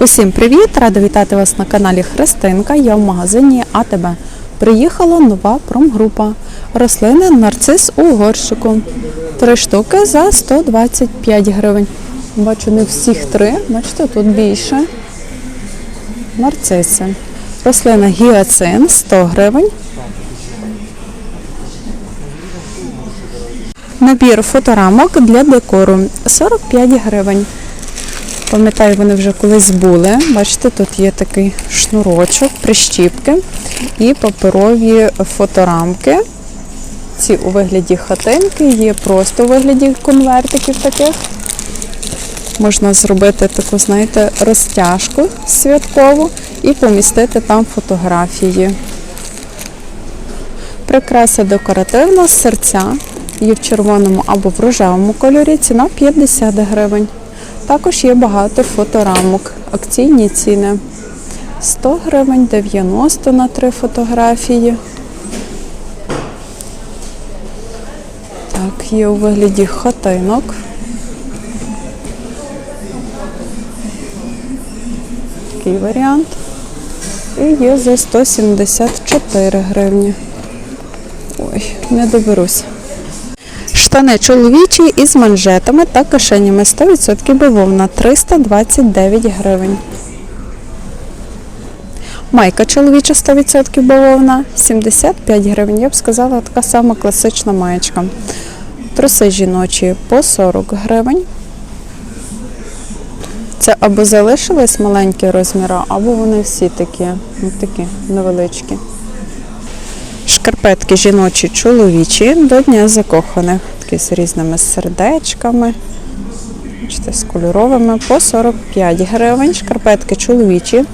Усім привіт! Рада вітати вас на каналі Христинка. Я в магазині АТБ. Приїхала нова промгрупа. Рослини нарцис у горщику. Три штуки за 125 гривень. Бачу, не всіх три. Бачите, тут більше. Нарциси. Рослина гіацин 100 гривень. Набір фоторамок для декору 45 гривень. Пам'ятаю, вони вже колись були. Бачите, тут є такий шнурочок, прищіпки і паперові фоторамки. Ці у вигляді хатинки, є просто у вигляді конвертиків таких. Можна зробити таку, знаєте, розтяжку святкову і помістити там фотографії. Прикраса декоративна серця. Є в червоному або в рожевому кольорі. Ціна 50 гривень. Також є багато фоторамок. Акційні ціни 100 гривень, 90 на три фотографії. Так, є у вигляді хатинок. Такий варіант. І є за 174 гривні. Ой, не доберусь. Штани чоловічі із манжетами та кишенями 100% бавовна 329 гривень. Майка чоловіча 100% бавовна 75 гривень. Я б сказала, така сама класична маєчка. Труси жіночі по 40 гривень. Це або залишились маленькі розміри, або вони всі такі, ну, такі невеличкі. Шкарпетки жіночі чоловічі до Дня закоханих. Такі з різними сердечками. Бачите, з кольоровими по 45 гривень. Шкарпетки чоловічі.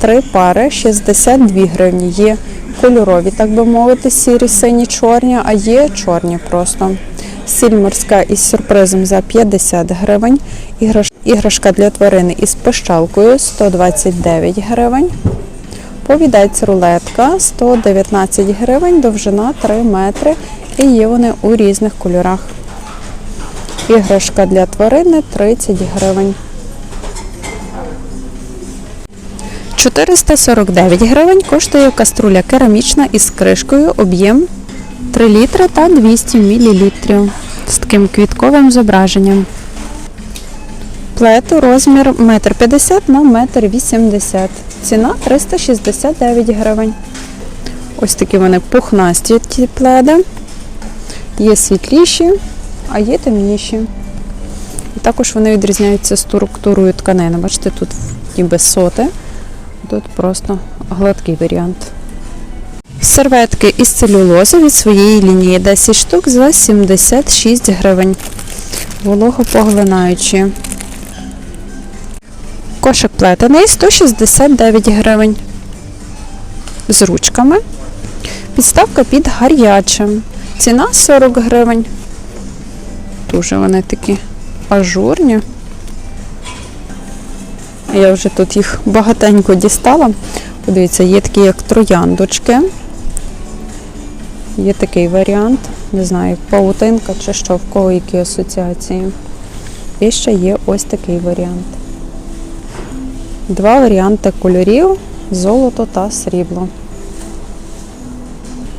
Три пари 62 гривні. Є кольорові, так би мовити, сірі, сині, чорні, а є чорні просто. Сіль морська із сюрпризом за 50 гривень. Іграш- Іграшка для тварини із пищалкою 129 гривень. Повідець рулетка 119 гривень, довжина 3 метри і є вони у різних кольорах. Іграшка для тварини 30 гривень. 449 гривень коштує каструля керамічна із кришкою, об'єм 3 літри та 200 мл з таким квітковим зображенням. Плету розмір 1,50 на 1,80 м. Ціна 369 гривень. Ось такі вони пухнасті ті пледи. Є світліші, а є темніші. І також вони відрізняються структурою тканини. Бачите, тут ніби соти, тут просто гладкий варіант. Серветки із целюлози від своєї лінії 10 штук за 76 гривень. Вологопоглинаючі. Кошик плетений 169 гривень. З ручками. Підставка під гарячим. Ціна 40 гривень. Дуже вони такі ажурні. Я вже тут їх багатенько дістала. Подивіться, є такі, як трояндочки. Є такий варіант. Не знаю, паутинка чи що, в кого які асоціації. І ще є ось такий варіант. Два варіанти кольорів золото та срібло.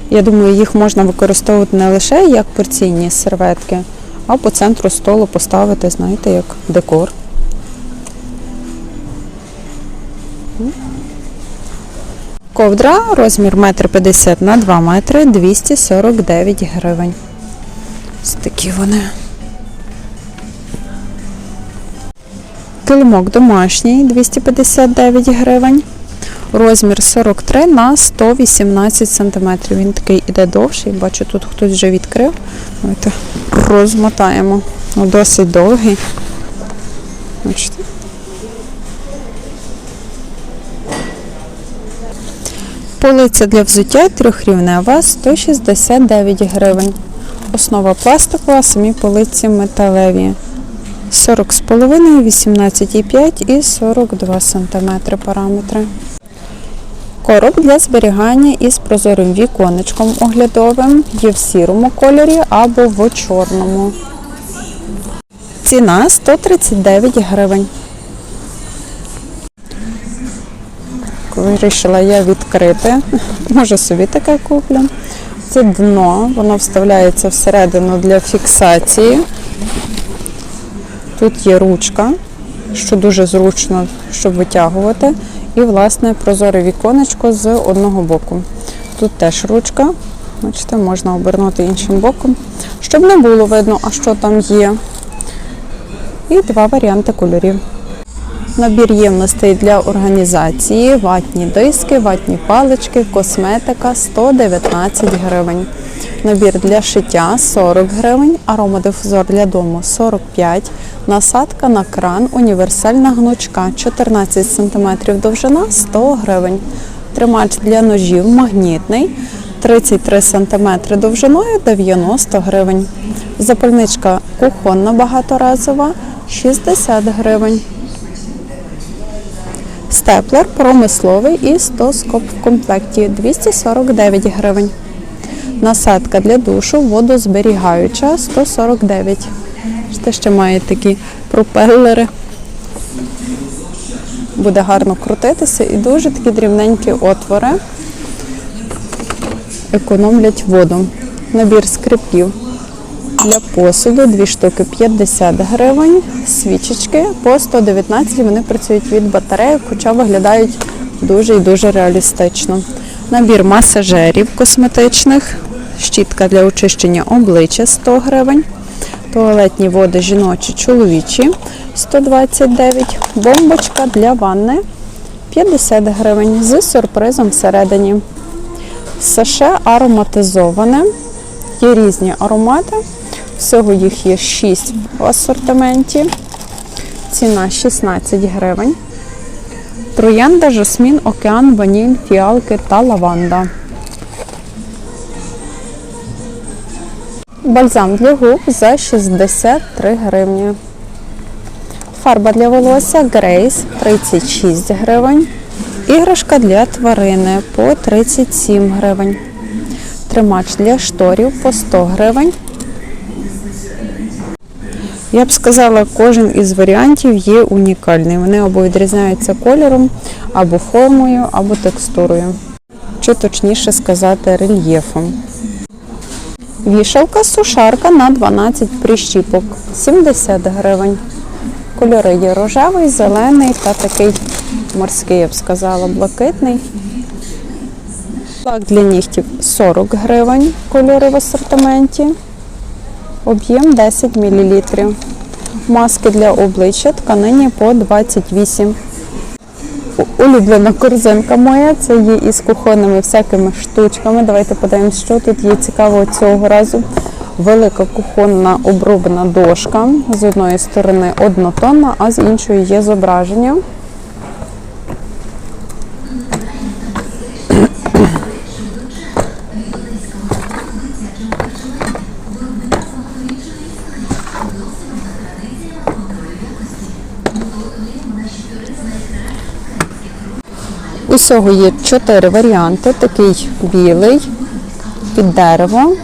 Я думаю, їх можна використовувати не лише як порційні серветки, а по центру столу поставити, знаєте, як декор. Ковдра розмір 1,50 на 2 метри 249 гривень. Ось такі вони. Килимок домашній 259 гривень. Розмір 43 на 118 см. Він такий іде довший. Бачу, тут хтось вже відкрив. Давайте розмотаємо. Ну, досить довгий. Бачите? Полиця для взуття трьохрівнева 169 гривень. Основа пластикова, самі полиці металеві. 40,5, 18,5 і 42 см параметри. Короб для зберігання із прозорим віконечком оглядовим є в сірому кольорі або в чорному. Ціна 139 гривень. Вирішила я відкрити. Може собі таке куплю. Це дно, воно вставляється всередину для фіксації. Тут є ручка, що дуже зручно, щоб витягувати. І, власне, прозоре віконечко з одного боку. Тут теж ручка. Бачите, можна обернути іншим боком, щоб не було видно, а що там є. І два варіанти кольорів. Набір ємностей для організації, ватні диски, ватні палички, косметика 119 гривень. Набір для шиття 40 гривень, аромадифузор для дому 45, насадка на кран, універсальна гнучка 14 см довжина 100 гривень. Тримач для ножів магнітний 33 см довжиною 90 гривень. Запальничка кухонна багаторазова 60 гривень. Степлер промисловий і 100 скоб в комплекті 249 гривень. Насадка для душу водозберігаюча 149. Бачите, ще має такі пропелери. Буде гарно крутитися і дуже такі дрібненькі отвори. Економлять воду. Набір скрипів для посуду, дві штуки 50 гривень, свічечки по 119, вони працюють від батареї, хоча виглядають дуже і дуже реалістично. Набір масажерів косметичних, щітка для очищення обличчя 100 гривень, туалетні води жіночі, чоловічі 129, бомбочка для ванни 50 гривень з сюрпризом всередині. Саше ароматизоване. Є різні аромати. Всього їх є 6 в асортименті. Ціна 16 гривень. Троянда, жасмін, океан, ваніль, фіалки та лаванда. Бальзам для губ за 63 гривні. Фарба для волосся Грейс 36 гривень. Іграшка для тварини по 37 гривень. Тримач для шторів по 100 гривень. Я б сказала, кожен із варіантів є унікальний. Вони або відрізняються кольором, або формою, або текстурою. Чи точніше сказати, рельєфом. Вішалка сушарка на 12 прищіпок 70 гривень. Кольори є рожевий, зелений та такий морський, я б сказала, блакитний. Лак для нігтів 40 гривень, кольори в асортименті. Об'єм 10 мл. Маски для обличчя тканині по 28. У- Улюблена корзинка моя, це є із кухонними всякими штучками. Давайте подивимось, що тут є цікавого цього разу. Велика кухонна обробна дошка. З одної сторони однотонна, а з іншої є зображення. Усього є чотири варіанти. Такий білий, під дерево,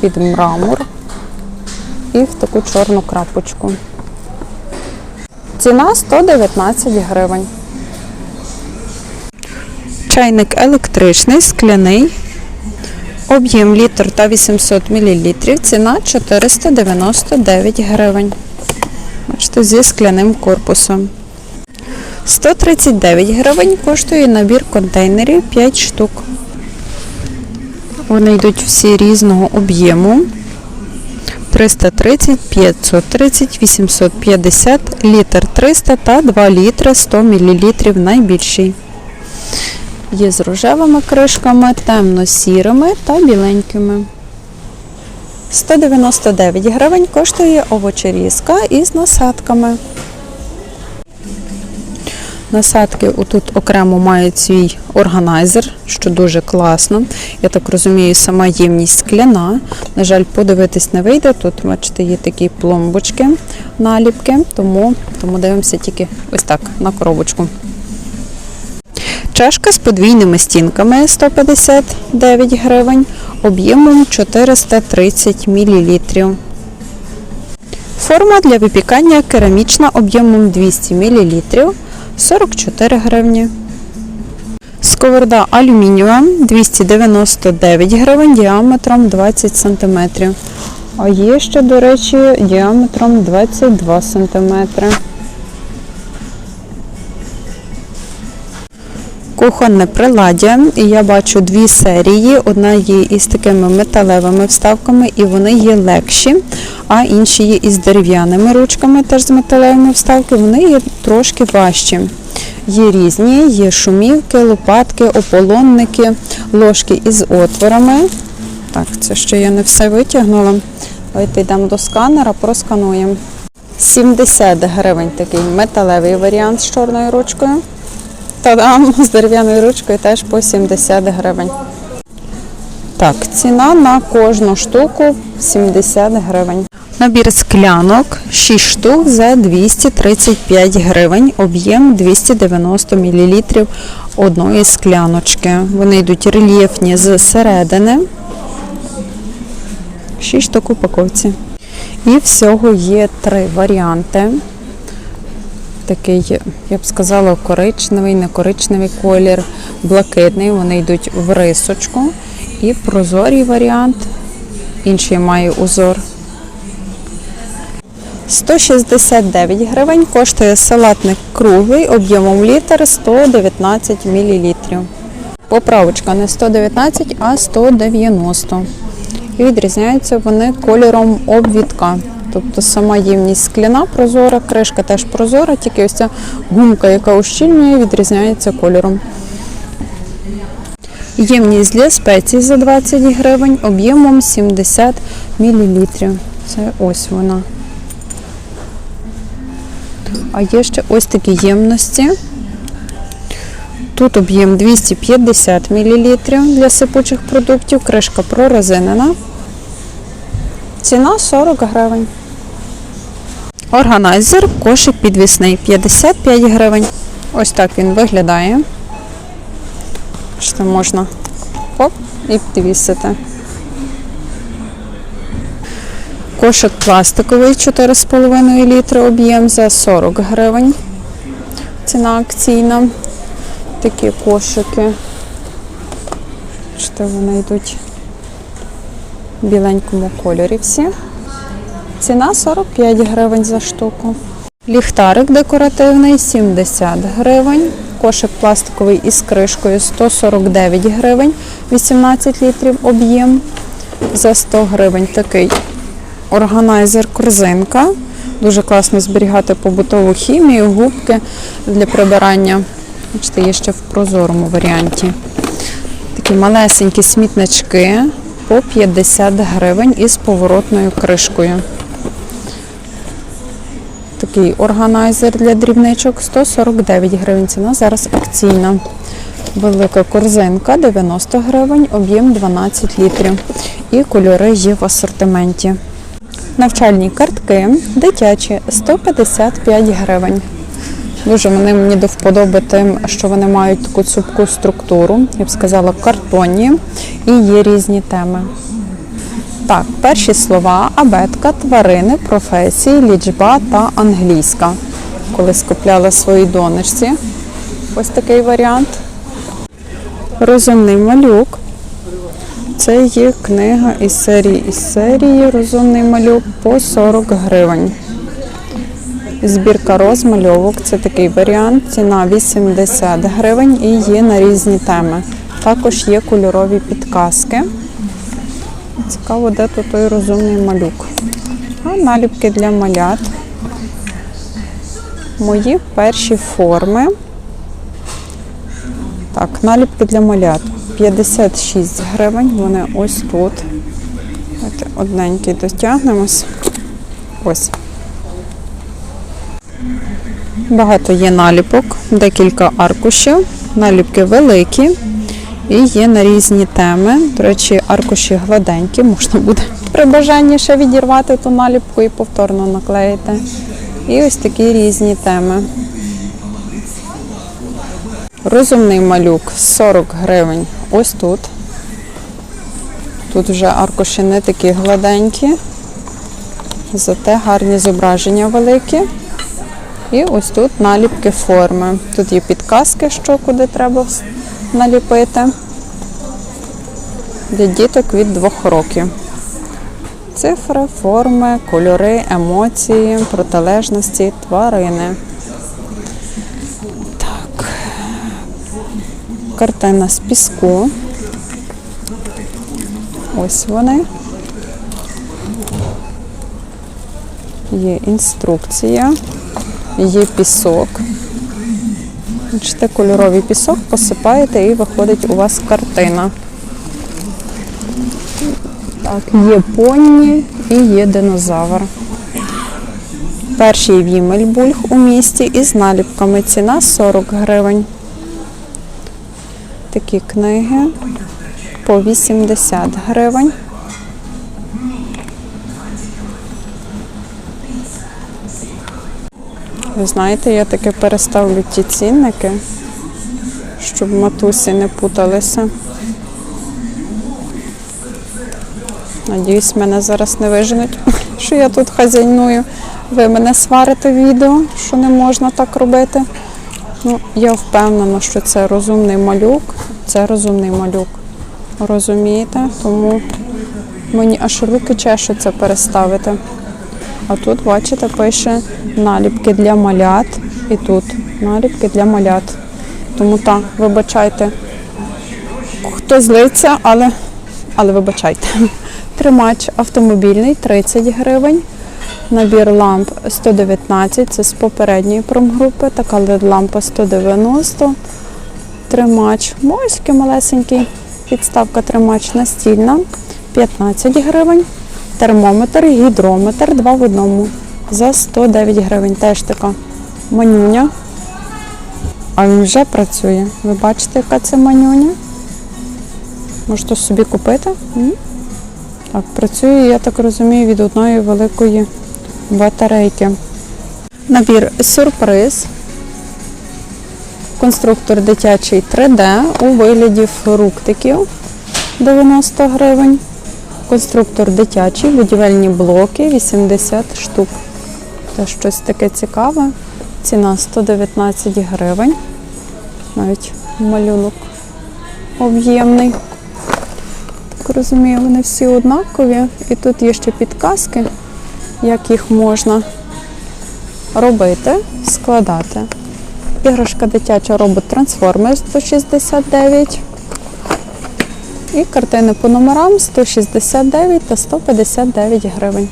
під мрамор і в таку чорну крапочку. Ціна 119 гривень. Чайник електричний, скляний. Об'єм літр та 800 мл. Ціна 499 гривень. Бачите, зі скляним корпусом. 139 гривень коштує набір контейнерів 5 штук. Вони йдуть всі різного об'єму. 330, 530, 850, літр 300 та 2 літри 100 мл найбільший. Є з рожевими кришками, темно-сірими та біленькими. 199 гривень коштує овочерізка із насадками. Насадки отут окремо мають свій органайзер, що дуже класно. Я так розумію, сама ємність скляна. На жаль, подивитись не вийде. Тут, бачите, є такі пломбочки, наліпки, тому, тому дивимося тільки ось так на коробочку. Чашка з подвійними стінками 159 гривень, об'ємом 430 мл. Форма для випікання керамічна об'ємом 200 мл 44 гривні. Сковорода алюмінієва 299 гривень діаметром 20 см. А є ще, до речі, діаметром 22 см. Кухонне приладдя. І я бачу дві серії. Одна є із такими металевими вставками, і вони є легші, а інші є із дерев'яними ручками, теж з металевими вставками. Вони є трошки важчі. Є різні, є шумівки, лопатки, ополонники, ложки із отворами. Так, це ще я не все витягнула. Давайте йдемо до сканера, проскануємо. 70 гривень такий металевий варіант з чорною ручкою. Та-дам! З дерев'яною ручкою теж по 70 гривень. Так, ціна на кожну штуку 70 гривень. Набір склянок 6 штук за 235 гривень, об'єм 290 мл одної скляночки. Вони йдуть рельєфні з середини. 6 штук упаковці. І всього є три варіанти. Такий, я б сказала, коричневий, не коричневий колір, блакитний. Вони йдуть в рисочку. І прозорий варіант. Інший має узор. 169 гривень коштує салатник круглий об'ємом літр 119 мл. Поправочка не 119, а 190. І відрізняються вони кольором обвідка. Тобто сама ємність скляна прозора, кришка теж прозора, тільки ось ця гумка, яка ущільнює, відрізняється кольором. Ємність для спецій за 20 гривень об'ємом 70 мл. Це ось вона. А є ще ось такі ємності. Тут об'єм 250 мл для сипучих продуктів, кришка прорезинена. Ціна 40 гривень. Органайзер, кошик підвісний 55 гривень. Ось так він виглядає. Що можна хоп і підвісити. Кошик пластиковий 4,5 літри об'єм за 40 гривень. Ціна акційна. Такі кошики. Що вони йдуть в біленькому кольорі всі. Ціна 45 гривень за штуку. Ліхтарик декоративний 70 гривень. Кошик пластиковий із кришкою 149 гривень, 18 літрів об'єм. За 100 гривень такий органайзер корзинка. Дуже класно зберігати побутову хімію, губки для прибирання. Бачите, є ще в прозорому варіанті. Такі малесенькі смітнички по 50 гривень із поворотною кришкою. Такий органайзер для дрібничок 149 гривень. Ціна зараз акційна. Велика корзинка 90 гривень, об'єм 12 літрів. І кольори є в асортименті. Навчальні картки дитячі 155 гривень. Дуже вони мені до вподоби тим, що вони мають таку цупку структуру, я б сказала, картонні і є різні теми. Так, перші слова абетка, тварини, професії, лічба та англійська. Колись купляла своїй донечці. Ось такий варіант. Розумний малюк. Це є книга із серії із серії Розумний малюк по 40 гривень. Збірка розмальовок це такий варіант. Ціна 80 гривень і є на різні теми. Також є кольорові підказки. Цікаво, де тут той розумний малюк. А наліпки для малят. Мої перші форми. Так, наліпки для малят. 56 гривень. Вони ось тут. Давайте одненький дотягнемось. Ось. Багато є наліпок, декілька аркушів. Наліпки великі і є на різні теми. До речі, аркуші гладенькі, можна буде при бажанні ще відірвати ту наліпку і повторно наклеїти. І ось такі різні теми. Розумний малюк 40 гривень. Ось тут. Тут вже аркуші не такі гладенькі, зате гарні зображення великі. І ось тут наліпки форми. Тут є підказки, що куди треба наліпити. Для діток від двох років. Цифри, форми, кольори, емоції, протилежності, тварини. Так. Картина з піску. Ось вони. Є інструкція, є пісок. Бачите, кольоровий пісок посипаєте і виходить у вас картина. Так, є поні і є динозавр. Перший вімельбульг у місті із наліпками. Ціна 40 гривень. Такі книги по 80 гривень. Ви знаєте, я таки переставлю ті цінники, щоб матусі не путалися. Надіюсь, мене зараз не виженуть, що я тут хазяйную. Ви мене сварите в відео, що не можна так робити. Ну, я впевнена, що це розумний малюк. Це розумний малюк. Розумієте? Тому мені аж руки чешуться переставити. А тут, бачите, пише наліпки для малят. І тут наліпки для малят. Тому так, вибачайте, хто злиться, але, але вибачайте. Тримач автомобільний 30 гривень. Набір ламп 119, це з попередньої промгрупи, така LED-лампа 190. Тримач моський малесенький. Підставка тримач настільна 15 гривень. Термометр, гідрометр 2 в одному за 109 гривень. Теж така манюня. А він вже працює. Ви бачите, яка це манюня? Можете собі купити. Так, працює, я так розумію, від одної великої батарейки. Набір сюрприз. Конструктор дитячий 3D у вигляді фруктиків 90 гривень. Конструктор дитячий, будівельні блоки 80 штук. Це щось таке цікаве. Ціна 119 гривень. Навіть малюнок об'ємний. Так розумію, вони всі однакові. І тут є ще підказки, як їх можна робити, складати. Іграшка дитяча робот Трансформер 169. І картини по номерам 169 та 159 гривень.